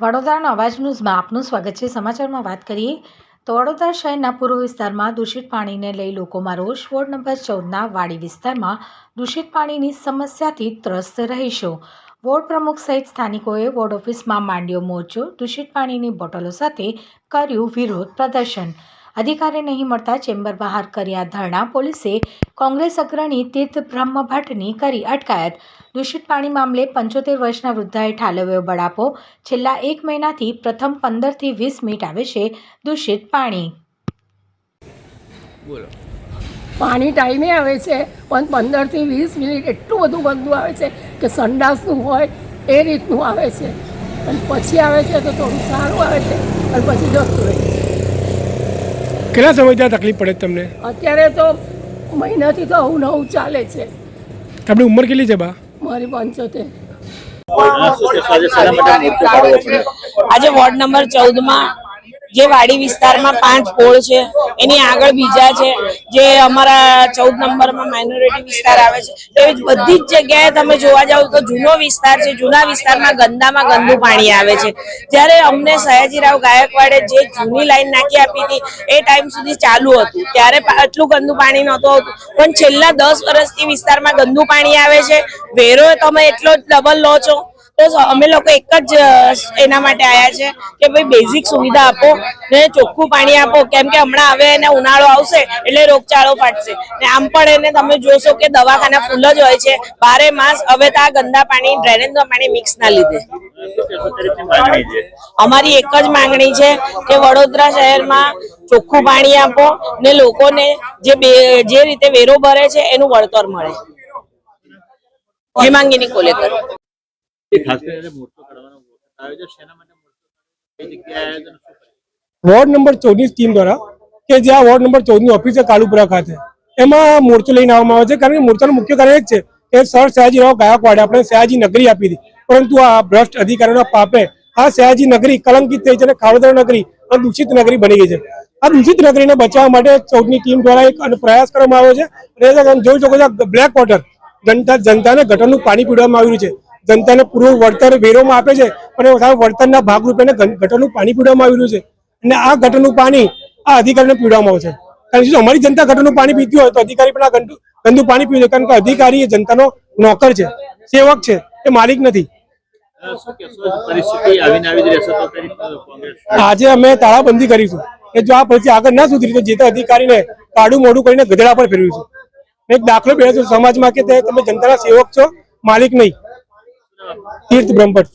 વડોદરાનો અવાજ ન્યૂઝમાં આપનું સ્વાગત છે. સમાચારમાં વાત કરીએ તો વડોદરા શહેરના પૂર્વ વિસ્તારમાં દૂષિત પાણીને લઈ લોકોમાં રોષ. વોર્ડ નંબર ચૌદના વાડી વિસ્તારમાં દૂષિત પાણીની સમસ્યાથી ત્રસ્ત રહીશો. વોર્ડ પ્રમુખ સહિત સ્થાનિકોએ વોર્ડ ઓફિસમાં માંડ્યો મોરચો. દૂષિત પાણીની બોટલો સાથે કર્યું વિરોધ પ્રદર્શન. અધિકારી નહીં મળતા ચેમ્બર બહાર કર્યા ધરણા પોલીસે કોંગ્રેસ અગ્રણી તીર્થ બ્રહ્મભટ્ટની કરી અટકાયત. દૂષિત પાણી મામલે પંચોતેર વર્ષના વૃદ્ધાએ ઠાલવ્યો બળાપો. છેલ્લા એક મહિનાથી પ્રથમ પંદરથી વીસ મિનિટ આવે છે દૂષિત પાણી. બોલો. પાણી ટાઈમે આવે છે પણ પંદરથી વીસ મિનિટ એટલું બધું ગંદુ આવે છે કે સંડાસનું હોય એ રીતનું આવે છે. અને પછી આવે છે તો થોડું સારું આવે છે અને પછી જતું રહે છે. કેટલા સમયથી આ તકલીફ પડે છે તમને? અત્યારે તો મહિનાથી તો આવું નવું ચાલે છે. આપણી ઉંમર કેટલી છે બા? મારી પંચોતેર. આજે વોર્ડ નંબર ચૌદમાં જે વાડી વિસ્તારમાં પાંચ પોળ છે, એની આગળ બીજા છે, જે અમારા ચૌદ નંબરમાં માઇનોરિટી વિસ્તાર આવે છે. એવી બધી જ જગ્યાએ તમે જોવા જાવ તો જૂનો વિસ્તાર છે, જૂના વિસ્તારમાં ગંદામાં ગંદુ પાણી આવે છે. જ્યારે અમને સયાજીરાવ ગાયકવાડે જે જૂની લાઈન નાખી આપી હતી, એ ટાઈમ સુધી ચાલુ હતું. ત્યારે આટલું ગંદુ પાણી નહોતું આવતું. પણ છેલ્લા દસ વર્ષથી વિસ્તારમાં ગંદુ પાણી આવે છે. વેરો તમે એટલો જ ડબલ લો છો. તો અમે લોકો એક જ એના માટે આવ્યા છે કે ભાઈ બેઝિક સુવિધા આપો ને ચોખ્ખું પાણી આપો. કેમ કે હમણાં હવે એને ઉનાળો આવશે એટલે રોગચાળો ફાટશે. ને આમ પણ એને તમે જોશો કે દવાખાના ફૂલ જ હોય છે. બારે માસ હવે તો આ ગંદા પાણી ડ્રેનેજનું પાણી મિક્સ ના લીધે. અમારી એક જ માંગણી છે કે વડોદરા શહેરમાં ચોખ્ખું પાણી આપો ને લોકોને જે જે રીતે વેરો ભરે છે એનું વળતર મળે. હિમાંગીની કોલેકર. વોર્ડ નંબર ચૌદની ટીમ દ્વારા કે જે આ વોર્ડ નંબર ચૌદની ઓફિસ છે કાલુપુરા ખાતે. એમાં મોરચો લઈને આવવામાં આવે છે. કારણ કે મોરચાનું મુખ્ય કારણ એ જ છે કે સર સયાજીરાવ ગાયકવાડે આપણે સયાજી નગરી આપી હતી. પરંતુ આ ભ્રષ્ટ અધિકારીઓના પાપે આ સયાજી નગરી કલંકિત થઈ છે અને ખાવડદર નગરી અને દૂષિત નગરી બની ગઈ છે. આ દૂષિત નગરીને બચાવવા માટે ચૌદની ટીમ દ્વારા એક પ્રયાસ કરવામાં આવ્યો છે. અને તમે જોઈ શકો છો બ્લેક વોટર જનતા જનતાને ગટરનું પાણી પીવડાવવામાં આવ્યું છે. જનતાને પૂરું વળતર વેરોમાં આપે છે અને વળતરના ભાગરૂપે ગટરનું પાણી પીવડાવવામાં આવી રહ્યું છે. અને આ ગટરનું પાણી આ અધિકારીને પીવડાવવામાં આવશે છે. કારણ કે જો અમારી જનતા ગટરનું પાણી પીતી હોય તો અધિકારી પણ આ ગંદુ ગંદુ પાણી પીવું છે. કારણ કે અધિકારી એ જનતાનો નોકર છે સેવક છે એ માલિક નથી. આજે અમે તાળાબંધી કરીશું. કે જો આ પરિસ્થિતિ આગળ ના સુધરી તો જે તે અધિકારીને કાળું મોડું કરીને ગધેડા પર ફેરવીશું. એક દાખલો બેસે સમાજમાં કે તમે જનતાના સેવક છો માલિક નહીં. તીર્થ બ્રહ્મભટ્ટ.